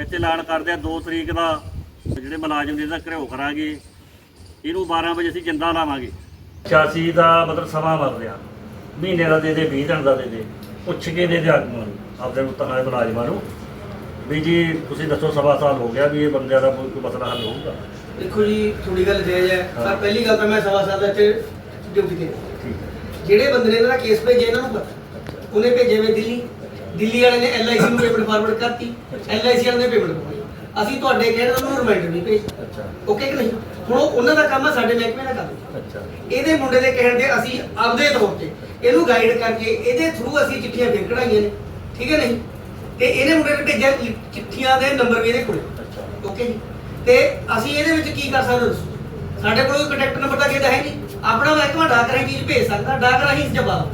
ਇੱਥੇ ਐਲਾਨ ਕਰਦੇ ਆ 2 ਤਰੀਕ ਦਾ ਜਿਹੜੇ ਮੁਲਾਜ਼ਮ ਨੇ ਦਾ ਘਰੇਓ ਕਰਾਂਗੇ ਇਹਨੂੰ 12 ਵਜੇ ਅਸੀਂ ਜਿੰਦਾ ਲਾਵਾਂਗੇ। 86 ਦਾ ਮਤਲਬ ਸਮਾਂ ਵਰ ਰਿਹਾ। ਮਹੀਨੇ ਦਾ ਦੇ ਦੇ 20 ਦਿਨ ਦਾ ਦੇ ਦੇ। ਪੁੱਛ ਕੇ ਦੇ ਦੇ ਆਗੂਆਂ ਨੂੰ ਆਪਦੇ ਮੁਤਹਾਏ ਮੁਲਾਜ਼ਮਾਂ ਨੂੰ। ਵੀ ਜੀ ਤੁਸੀਂ ਦੱਸੋ ਸਵਾ ਸਾਲ ਹੋ ਗਿਆ ਵੀ ਇਹ ਬੰਦਿਆਂ ਦਾ ਕੋਈ ਮਸਲਾ ਹੱਲ ਹੋਊਗਾ? ਦੇਖੋ ਜੀ ਥੋੜੀ ਗੱਲ ਜਾਇਜ਼ ਹੈ। ਪਰ ਪਹਿਲੀ ਗੱਲ ਤਾਂ ਮੈਂ ਸਵਾ ਸਾਲ ਦਾ ਇੱਥੇ ਡਿਊਟੀ ਤੇ ਜਿਹੜੇ ਬੰਦੇ ਨੇ ਇਹਨਾਂ ਦਾ ਕੇਸ ਭੇਜਿਆ ਇਹਨਾਂ ਨੂੰ ਪਤਾ। ਉਹਨੇ ਭੇਜੇ ਵੇ ਦਿੱਲੀ। ਦਿੱਲੀ ਵਾਲੇ ਨੇ ਐਲਆਈਸੀ ਨੂੰ ਪੇਮੈਂਟ ਫਾਰਵਰਡ ਕਰਤੀ। ਅੱਛਾ। ਐਲਆਈਸੀ ਵਾਲੇ ਨੇ ਪੇਮੈਂਟ ਪਾਈ ਅਸੀਂ ਤੁਹਾਡੇ ਕਹਿਣ ਦਾ ਉਹਨੂੰ ਰਿਮਾਈਂਡਰ ਨਹੀਂ ਭੇਜ ਅੱਛਾ। ਓਕੇ ਕਿ ਨਹੀਂ? ਹੁਣ ਉਹ ਉਹਨਾਂ ਦਾ ਕੰਮ ਹੈ ਸਾਡੇ ਮਹਿਕਮੇ ਦਾ ਕੰਮ। ਅੱਛਾ। ਇਹਦੇ ਮੁੰਡੇ ਦੇ ਕਹਿਣ ਤੇ ਅਸੀਂ ਆਪਦੇ ਤੌਰ ਤੇ ਇਹਨੂੰ ਗਾਈਡ ਕਰਕੇ ਇਹਦੇ ਥਰੂ ਅਸੀਂ ਚਿੱਠੀਆਂ ਫਿਰ ਕਢਾਈਆਂ ਨੇ। ਠੀਕ ਹੈ ਨਹੀਂ? ਤੇ ਇਹਨੇ ਮੁੰਡੇ ਨੇ ਭੇਜਿਆ ਚਿੱਠੀਆਂ ਦੇ ਨੰਬਰ ਵੀ ਇਹਦੇ ਕੋਲੇ। ਅੱਛਾ। ਓਕੇ ਜੀ ਤੇ ਅਸੀਂ ਇਹਦੇ ਵਿੱਚ ਕੀ ਕਰ ਸਕਦੇ ਸਾਡੇ ਕੋਲ ਕੋਈ ਕੰਟੈਕਟ ਨੰਬਰ ਤਾਂ ਕਿਹਦਾ ਹੈ ਨਹੀਂ। ਆਪਣਾ ਮਹਿਕਮਾ ਡਾਕ ਰਾਹੀਂ ਚੀਜ਼ ਭੇਜ ਸਕਦਾ ਡਾਕ ਰਾਹੀਂ ਜਵਾਬ।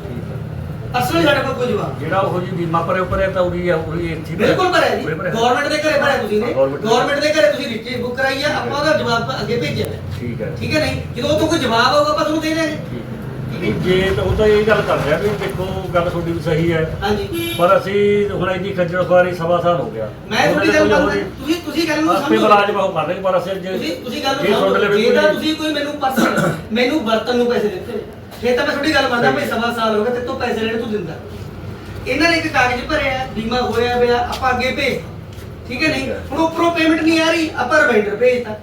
ਅਸਲ ਸਾਡੇ ਕੋਲ ਕੋਈ ਜਵਾਬ ਜਿਹੜਾ ਉਹ ਜੀ ਬੀਮਾ ਭਰੇ ਉੱਪਰ ਹੈ ਤਾਂ ਉਹਦੀ ਆ ਉਹਦੀ ਇੱਥੇ ਬਿਲਕੁਲ ਭਰਿਆ ਜੀ। ਗਵਰਨਮੈਂਟ ਦੇ ਘਰੇ ਭਰਿਆ ਤੁਸੀਂ ਨੇ। ਗਵਰਨਮੈਂਟ ਦੇ ਘਰੇ। ਤੁਸੀਂ ਰਿਟਰੀ ਬੁੱਕ ਕਰਾਈ ਆ ਆਪਾਂ ਉਹਦਾ ਜਵਾਬ ਅੱਗੇ ਭੇਜਿਆ। ਠੀਕ ਹੈ। ਠੀਕ ਹੈ ਨਹੀਂ? ਜਦੋਂ ਉੱਥੋਂ ਕੋਈ ਜਵਾਬ ਆਊਗਾ ਆਪਾਂ ਤੁਹਾਨੂੰ ਦੇ ਨਹੀਂ ਜੇ। ਤਾਂ ਉਹ ਤਾਂ ਇਹ ਗੱਲ ਕਰ ਰਿਹਾ ਵੀ ਦੇਖੋ ਗੱਲ ਤੁਹਾਡੀ ਵੀ ਸਹੀ ਹੈ। ਹਾਂਜੀ। ਪਰ ਅਸੀਂ ਹੁਣ ਇੰਨੀ ਖੱਜਲ ਖੁਆਰੀ ਸਵਾ ਸਾਲ ਹੋ ਗਿਆ। ਮੈਂ ਤੁਹਾਡੀ ਗੱਲ ਤੁਸੀਂ ਤੁਸੀਂ ਗੱਲ ਨੂੰ ਆਪੇ ਸਮਝੋ। ਮੁਲਾਜ਼ਮ ਉਹ ਕਰ ਰਹੇ ਪਰ ਅਸੀਂ ਜੇ ਤੁਸੀਂ ਤੁਸੀਂ ਗੱਲ ਨੂੰ ਸਮਝੋ। ਜੇ ਤਾਂ ਤੁਸੀਂ ਕੋਈ ਮੈਨੂੰ ਪਰਸਨ ਮੈਨੂੰ ਵਰਤਨ ਨੂੰ ਪੈਸੇ ਦਿੱਤੇ। ਫਿਰ ਤਾਂ ਮੈਂ ਤੁਹਾਡੀ ਗੱਲ ਮੰਨਦਾ ਭਈ ਸਵਾ ਸਾਲ ਹੋ ਗਏ ਤੇ ਤੂੰ ਪੈਸੇ ਲੈਣੇ ਤੂੰ ਦਿੰਦਾ। ਇਹਨਾਂ ਨੇ ਇੱਕ ਕਾਗਜ਼ ਭਰਿਆ ਬੀਮਾ ਹੋਇਆ ਪਿਆ ਆਪਾਂ ਅੱਗੇ ਭੇਜ ਠੀਕ ਹੈ ਨਹੀਂ? ਹੁਣ ਉੱਪਰੋਂ ਪੇਮੈਂਟ ਨਹੀਂ ਆ ਰਹੀ ਆਪਾਂ ਰਿਮਾਈਂਡਰ ਭੇਜਤਾ।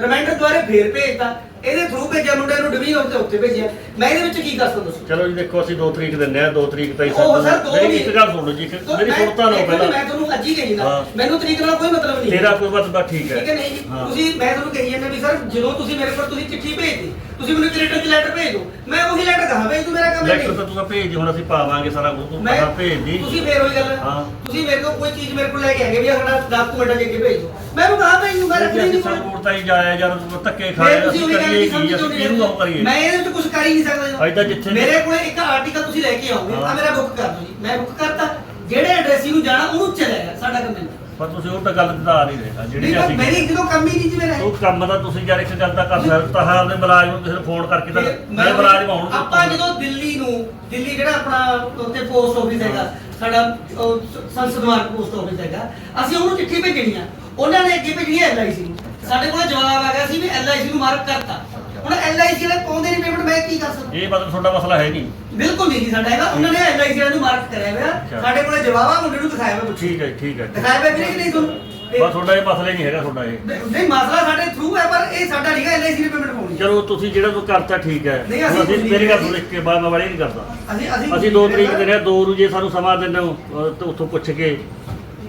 ਰਿਮਾਈਂਡਰ ਦੁਆਰੇ ਫੇਰ ਭੇਜਤਾ। ਇਹਦੇ ਥਰੂ ਭੇਜਿਆ ਮੁੰਡੇ ਨੂੰ ਡਿਵੀਜ਼ਨ ਉੱਤੇ ਉੱਤੇ ਭੇਜਿਆ। ਮੈਂ ਇਹਦੇ ਵਿੱਚ ਕੀ ਕਰ ਸਕਦਾ ਦੱਸੋ ਚਲੋ ਜੀ ਦੇਖੋ ਅਸੀਂ 2 ਤਰੀਕ ਦਿੰਦੇ ਆ 2 ਤਰੀਕ ਤਾਈ ਉਹ ਸਰ ਦੋ ਮੇਰੀ ਇੱਕ ਗੱਲ ਸੁਣੋ ਜੀ ਇੱਕ ਤੋ ਮੇਰੀ ਸੁਣਤਾ ਲਓ ਇੱਕ ਮਿੰਟ, ਮੈਂ ਪਹਿਲਾਂ ਤੁਹਾਨੂੰ ਅੱਜ ਹੀ ਕਹੀ ਨਾ ਹਾਂ। ਮੈਨੂੰ ਤਰੀਕ ਨਾਲ ਕੋਈ ਮਤਲਬ ਨਹੀਂ। ਤੇਰਾ ਕੋਈ ਬਸ ਬਸ ਠੀਕ ਠੀਕ ਹੈ ਹੈ ਨਹੀਂ ਜੀ। ਹਾਂ। ਤੁਸੀਂ ਮੈਂ ਤੁਹਾਨੂੰ ਕਹੀ ਜਾਂਦਾ ਵੀ ਸਰ ਜਦੋਂ ਤੁਸੀਂ ਮੇਰੇ ਕੋਲ ਤੁਸੀਂ ਚਿੱਠੀ ਭੇਜਦੀ ਤੁਸੀਂ ਮੈਨੂੰ ਕ੍ਰੈਡਿਟ ਦੀ ਲੈਟਰ ਭੇਜ ਦਿਓ। ਮੈਂ ਉਹੀ ਲੈਟਰ ਕਹਾਂ ਭੇਜ ਤੂੰ ਮੇਰਾ ਕੰਮ ਲੈਟਰ ਨਹੀਂ। ਤਾਂ ਤੂੰ ਤਾਂ ਭੇਜ ਦੀ ਹੁਣ ਅਸੀਂ ਪਾਵਾਂਗੇ ਸਾਰਾ ਕੁਝ ਤੂੰ ਮੈਂ ਭੇਜ ਦੀ। ਤੁਸੀਂ ਫੇਰ ਉਹੀ ਗੱਲ ਹਾਂ। ਤੁਸੀਂ ਮੇਰੇ ਕੋਲ ਕੋਈ ਚੀਜ਼ ਮੇਰੇ ਕੋਲ ਲੈ ਕੇ ਆਗੇ ਵੀ ਆਹ ਸਾਡਾ ਡਾਕੂਮੈਂਟ ਜੇ ਕੇ ਭੇਜ ਦਿਓ। ਮੈਂ ਉਹਨੂੰ ਕਹਾਂ ਭੇਜ ਦੂੰ ਮੈਂ ਰੱਖਣੀ ਅਸੀਂ ਨਹੀਂ ਸਰਕੂਟ ਤਾਂ ਹੀ ਜਾਇਆ ਯਾਰ ਧੱਕੇ ਖਾਏ ਫੇਰ ਤੁਸੀਂ ਅਸੀਂ ਉਹੀ ਗੱਲ ਕੀ ਅਸੀਂ ਕਿਹਨੂੰ ਉਹ ਕਰੀਏ ਮੈਂ ਇਹਦੇ ਵਿੱਚ ਕੁਝ ਕਰ ਹੀ ਨਹੀਂ ਸਕਦਾ ਅੱਜ ਤਾਂ ਜਿੱਥੇ ਵੀ- ਮੇਰੇ ਕੋਲੇ ਇੱਕ ਆਰਟੀਕਲ ਤੁਸੀਂ ਲੈ ਕੇ ਆਓਗੇ ਆ ਹਾਂ। ਮੇਰਾ ਬੁੱਕ ਕਰ ਦਿਓ ਜੀ। ਮੈਂ ਬੁੱਕ ਕਰਤਾ। ਜਿਹੜੇ ਐਡਰੈਸ ਨੂੰ ਜਾਣਾ ਉਹਨੂੰ ਚਲੇਗਾ ਸਾਡਾ ਕੰਮ ਨਹੀਂ ਪਰ ਤੁਸੀਂ ਉਹ ਤਾਂ ਗੱਲ ਤਾਂ ਆ ਨਹੀਂ ਰਿਹਾ। ਜਿਹੜੀ ਨਹੀਂ ਪਰ ਅਸੀਂ ਮੇਰੀ ਜਦੋਂ ਕੰਮ ਹੀ ਨਹੀਂ ਜੀ ਮੇਰਾ। ਉਹ ਕੰਮ ਦਾ ਤੁਸੀਂ ਯਾਰ ਇੱਕ ਗੱਲ ਤਾਂ ਕਰ ਸਕਦੇ ਤਾਂ ਹਾਂ ਆਪਣੇ ਮੁਲਾਜ਼ਮ ਨੂੰ ਕਿਸੇ ਨੂੰ ਫੋਨ ਕਰਕੇ ਤਾਂ ਫਿਰ ਮੈਂ ਮੁਲਾਜ਼ਮ ਆਉਣ ਆਪਾਂ ਜਦੋਂ ਦਿੱਲੀ ਨੂੰ ਦਿੱਲੀ ਜਿਹੜਾ ਆਪਣਾ ਉੱਥੇ ਪੋਸਟ ਆਫਿਸ ਹੈਗਾ ਸਾਡਾ ਉਹ ਸ- ਸੰਸਦ ਮਾਰਗ ਪੋਸਟ ਆਫਿਸ ਹੈਗਾ ਅਸੀਂ ਉਹਨੂੰ ਚਿੱਠੀ ਭੇਜਣੀ ਆ। ਉਹਨਾਂ ਨੇ ਅੱਗੇ ਭੇਜਣੀ ਹੈ ਐਲਆਈਸੀ ਸਾਡੇ ਕੋਲ ਜਵਾਬ ਆ ਗਿਆ ਸੀ ਵੀ ਐਲਆਈਸੀ ਨੂੰ ਮਾਰਕ ਕਰਤਾ। ਹੁਣ ਐਲਆਈਸੀ ਵਾਲੇ ਪਾਉਂਦੇ ਨਹੀਂ ਪੇਮੈਂਟ ਮੈਂ ਕੀ ਕਰ ਸਕਦਾ? ਇਹ ਮਤਲਬ ਤੁਹਾਡਾ ਮਸਲਾ ਹੈ ਨਹੀਂ। ਬਿਲਕੁਲ ਨਹੀਂ ਜੀ ਸਾਡਾ ਹੈਗਾ। ਉਹਨਾਂ ਨੇ ਐਲਆਈਸੀ ਵਾਲੇ ਨੂੰ ਮਾਰਕ ਕਰਿਆ ਹੋਇਆ। ਸਾਡੇ ਕੋਲ ਜਵਾਬ ਆ ਮੁੰਡੇ ਨੂੰ ਦਿਖਾਇਆ ਹੋਇਆ ਠੀਕ ਹੈ ਠੀਕ ਹੈ। ਦਿਖਾਇਆ ਹੋਇਆ ਕਿ ਨਹੀਂ ਤੁਹਾਨੂੰ? ਬਸ ਤੁਹਾਡਾ ਇਹ ਮਸਲਾ ਹੀ ਨਹੀਂ ਹੈਗਾ ਤੁਹਾਡਾ ਇਹ। ਨਹੀਂ ਮਸਲਾ ਸਾਡੇ ਥਰੂ ਹੈ ਪਰ ਇਹ ਸਾਡਾ ਨਹੀਂਗਾ ਐਲਆਈਸੀ ਨੇ ਪੇਮੈਂਟ ਪਾਉਣੀ ਚਲੋ ਤੁਸੀਂ ਜਿਹੜਾ ਤੂੰ ਕਰਤਾ ਠੀਕ ਹੈ। ਅਸੀਂ ਮੇਰੀ ਗੱਲ ਸੁਣ ਕੇ ਬਾਅਦ ਮੈਂ ਵਾਲੀ ਨਹੀਂ ਕਰਦਾ। ਅਸੀਂ ਅਸੀਂ ਅਸੀਂ 2 ਤਰੀਕ ਦੇ ਰਿਹਾ 2 ਨੂੰ ਜੇ ਸਾਨੂੰ ਸਮਾਂ ਦਿੰਦੇ ਹੋ ਉੱਥੋਂ ਪੁੱਛ ਕੇ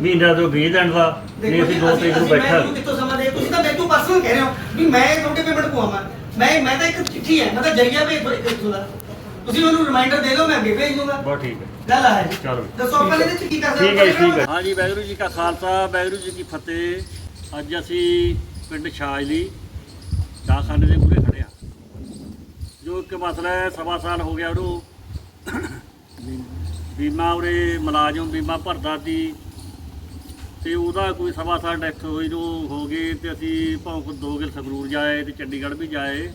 ਮਹੀਨਾ ਤੋਂ 20 ਦਿਨ ਦਾ। ਨਹੀਂ ਅਸੀਂ ਜੀ, 2 ਤਰੀਕ ਨੂੰ ਬੈਠਾ। ਕਹਿ ਰਹੇ ਹੋ ਵੀ ਮੈਂ ਤੁਹਾਡੇ ਪੇਮੈਂਟ ਪਵਾਵਾਂ। ਮੈਂ ਮੈਂ ਤਾਂ ਇੱਕ ਚਿੱਠੀ ਹੈ ਮੈਂ ਤਾਂ ਜਰੀਆ ਭੇਜ ਦੋ ਇੱਕ ਇੱਥੋਂ ਦਾ। ਤੁਸੀਂ ਮੈਨੂੰ ਰਿਮਾਈਂਡਰ ਦੇ ਦਿਓ ਮੈਂ ਅੱਗੇ ਭੇਜ ਦੂੰਗਾ। ਬਹੁਤ ਠੀਕ ਹੈ। ਗੱਲ ਆ ਜੀ ਚਲੋ। ਦੱਸੋ ਆਪਾਂ ਇਹਦੇ ਚ ਕੀ ਕਰ ਸਕਦੇ ਠੀਕ ਹੈ ਜੀ, ਠੀਕ ਹੈ। ਹਾਂਜੀ ਵਾਹਿਗੁਰੂ ਜੀ ਕਾ ਖਾਲਸਾ ਵਾਹਿਗੁਰੂ ਜੀ ਕੀ ਫਤਿਹ। ਅੱਜ ਅਸੀਂ ਪਿੰਡ ਛਾਜਲੀ ਡਾਕਖਾਨੇ ਦੇ ਮੂਹਰੇ ਖੜੇ ਆ। ਜੋ ਇੱਕ ਮਸਲਾ ਹੈ ਸਵਾ ਸਾਲ ਹੋ ਗਿਆ ਉਹਨੂੰ। ਬੀਮਾ ਉਰੇ ਮੁਲਾਜ਼ਮ ਬੀਮਾ ਭਰਦਾ ਸੀ। ਤੇ ਉਹਦਾ ਕੋਈ ਸਵਾ ਸਾਲ ਡੈਥ ਹੋਈ ਨੂੰ ਹੋ ਗਈ ਤੇ ਅਸੀਂ ਭੌਂਕ ਦੋ ਗਿਲ ਸੰਗਰੂਰ ਜਾਏ ਤੇ ਚੰਡੀਗੜ੍ਹ ਵੀ ਜਾਏ।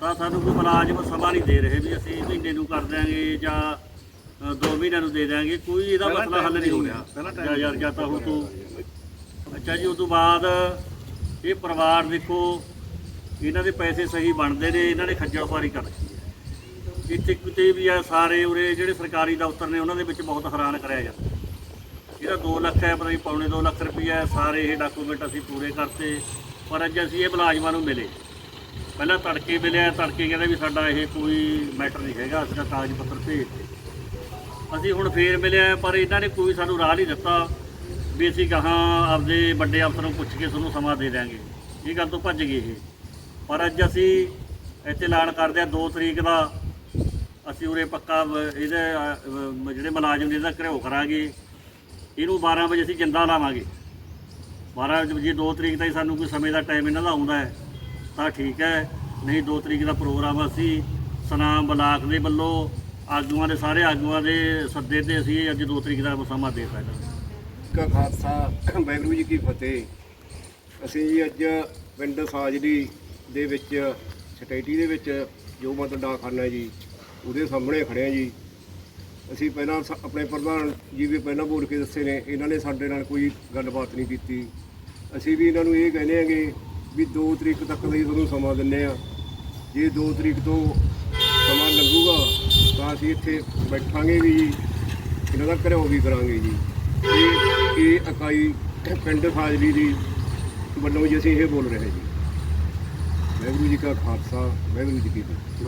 ਤਾਂ ਸਾਨੂੰ ਕੋਈ ਮੁਲਾਜ਼ਮ ਸਮਾਂ ਨਹੀਂ ਦੇ ਰਹੇ ਵੀ ਅਸੀਂ ਮਹੀਨੇ ਨੂੰ ਕਰ ਦਿਆਂਗੇ ਜਾਂ ਦੋ ਮਹੀਨਿਆਂ ਨੂੰ ਦੇ ਦਿਆਂਗੇ। ਕੋਈ ਇਹਦਾ ਮਸਲਾ ਹੱਲ ਨਹੀਂ ਹੋ ਰਿਹਾ ਜਾਂ ਯਾਰ ਜਾਂ ਤਾਂ ਹੁਣ ਤੋਂ। ਅੱਛਾ ਜੀ ਉਸ ਤੋਂ ਬਾਅਦ ਇਹ ਪਰਿਵਾਰ ਦੇਖੋ ਇਹਨਾਂ ਦੇ ਪੈਸੇ ਸਹੀ ਬਣਦੇ ਨੇ ਇਹਨਾਂ ਨੇ ਖੱਜਲ ਖੁਆਰੀ ਕਰ ਇੱਥੇ ਕਿਤੇ ਵੀ ਆ ਸਾਰੇ ਉਰੇ ਜਿਹੜੇ ਸਰਕਾਰੀ ਦਫ਼ਤਰ ਨੇ ਉਹਨਾਂ ਦੇ ਵਿੱਚ ਬਹੁਤ ਹੈਰਾਨ ਕਰਿਆ ਜਾਂਦਾ। ਇਹਦਾ 2 ਲੱਖ ਹੈ ਪਤਾ ਨਹੀਂ ਪੌਣੇ 2 ਲੱਖ ਰੁਪਈਆ ਸਾਰੇ ਇਹ ਡਾਕੂਮੈਂਟ ਅਸੀਂ ਪੂਰੇ ਕਰਤੇ, ਪਰ ਅੱਜ ਅਸੀਂ ਇਹ ਮੁਲਾਜ਼ਮਾਂ ਨੂੰ ਮਿਲੇ। ਪਹਿਲਾਂ ਤੜਕੇ ਮਿਲਿਆ, ਤੜਕੇ ਕਹਿੰਦਾ ਵੀ ਸਾਡਾ ਇਹ ਕੋਈ ਮੈਟਰ ਨਹੀਂ ਹੈਗਾ, ਅਸੀਂ ਤਾਂ ਕਾਗਜ਼ ਪੱਤਰ ਭੇਜਤੇ। ਅਸੀਂ ਹੁਣ ਫੇਰ ਮਿਲਿਆ, ਪਰ ਇਹਨਾਂ ਨੇ ਕੋਈ ਸਾਨੂੰ ਰਾਹ ਨਹੀਂ ਦਿੱਤਾ ਵੀ ਅਸੀਂ ਕਹਾਂ ਆਪਦੇ ਵੱਡੇ ਅਫਸਰ ਨੂੰ ਪੁੱਛ ਕੇ ਤੁਹਾਨੂੰ ਸਮਾਂ ਦੇ ਦਿਆਂਗੇ। ਇਹ ਗੱਲ ਤੋਂ ਭੱਜ ਗਏ ਇਹ। ਪਰ ਅੱਜ ਅਸੀਂ ਇੱਥੇ ਐਲਾਨ ਕਰਦੇ ਆ 2 ਤਰੀਕ ਦਾ ਅਸੀਂ ਉਰੇ ਪੱਕਾ ਇਹਦੇ ਜਿਹੜੇ ਮੁਲਾਜ਼ਮ ਨੇ ਇਹਦਾ ਘਰੇਓ ਕਰਾਂਗੇ ਇਹਨੂੰ 12 ਵਜੇ ਅਸੀਂ ਜਿੰਦਾ ਲਾਵਾਂਗੇ। 12 ਵਜੇ 2 ਤਰੀਕ ਤਾਈਂ ਸਾਨੂੰ ਕੋਈ ਸਮੇਂ ਦਾ ਟਾਈਮ ਇਹਨਾਂ ਦਾ ਆਉਂਦਾ ਹੈ, ਤਾਂ ਠੀਕ ਹੈ। ਨਹੀਂ 2 ਤਰੀਕ ਦਾ ਪ੍ਰੋਗਰਾਮ ਅਸੀਂ ਸਨਾਮ ਬਲਾਕ ਦੇ ਵੱਲੋਂ ਆਗੂਆਂ ਦੇ, ਸਾਰੇ ਆਗੂਆਂ ਦੇ ਸੱਦੇ ਤੇ ਅਸੀਂ ਅੱਜ 2 ਤਰੀਕ ਦਾ ਸਮਾਂ ਦੇ ਦਿੱਤਾ ਕਾ ਖਾਲਸਾ ਵਾਹਿਗੁਰੂ ਜੀ ਕੀ ਫਤਿਹ। ਅਸੀਂ ਜੀ ਅੱਜ ਪਿੰਡ ਸਾਜਲੀ ਦੇ ਵਿੱਚ, ਸਟੇਟੀ ਦੇ ਵਿੱਚ ਜੋ ਮਤਲਬ ਡਾਕਖਾਨਾ ਜੀ, ਉਹਦੇ ਸਾਹਮਣੇ ਖੜੇ ਆ ਜੀ। ਅਸੀਂ ਪਹਿਲਾਂ ਸ- ਆਪਣੇ ਪ੍ਰਧਾਨ ਜੀ ਵੀ ਪਹਿਲਾਂ ਬੋਲ ਕੇ ਦੱਸੇ ਨੇ, ਇਹਨਾਂ ਨੇ ਸਾਡੇ ਨਾਲ ਕੋਈ ਗੱਲਬਾਤ ਨਹੀਂ ਕੀਤੀ। ਅਸੀਂ ਵੀ ਇਹਨਾਂ ਨੂੰ ਇਹ ਕਹਿੰਦੇ ਹਾਂਗੇ ਵੀ 2 ਤਰੀਕ ਤੱਕ ਦਾ ਹੀ ਤੁਹਾਨੂੰ ਸਮਾਂ ਦਿੰਨੇ ਆ ਜੇ 2 ਤਰੀਕ ਤੋਂ ਸਮਾਂ ਲੰਘੂਗਾ ਤਾਂ ਅਸੀਂ ਇੱਥੇ ਬੈਠਾਂਗੇ ਵੀ ਜੀ ਇਹਨਾਂ ਦਾ ਘਰੋਂ ਵੀ ਕਰਾਂਗੇ ਜੀ। ਇਹ ਇਹ ਇਕਾਈ ਪਿੰਡ ਫਾਜ਼ਲੀ ਦੀ ਵੱਲੋਂ ਜੀ ਅਸੀਂ ਇਹ ਬੋਲ ਰਹੇ ਜੀ। ਵਾਹਿਗੁਰੂ ਜੀ ਕਾ ਖਾਲਸਾ, ਵਾਹਿਗੁਰੂ ਜੀ ਕੀ ਫਤਿਹ।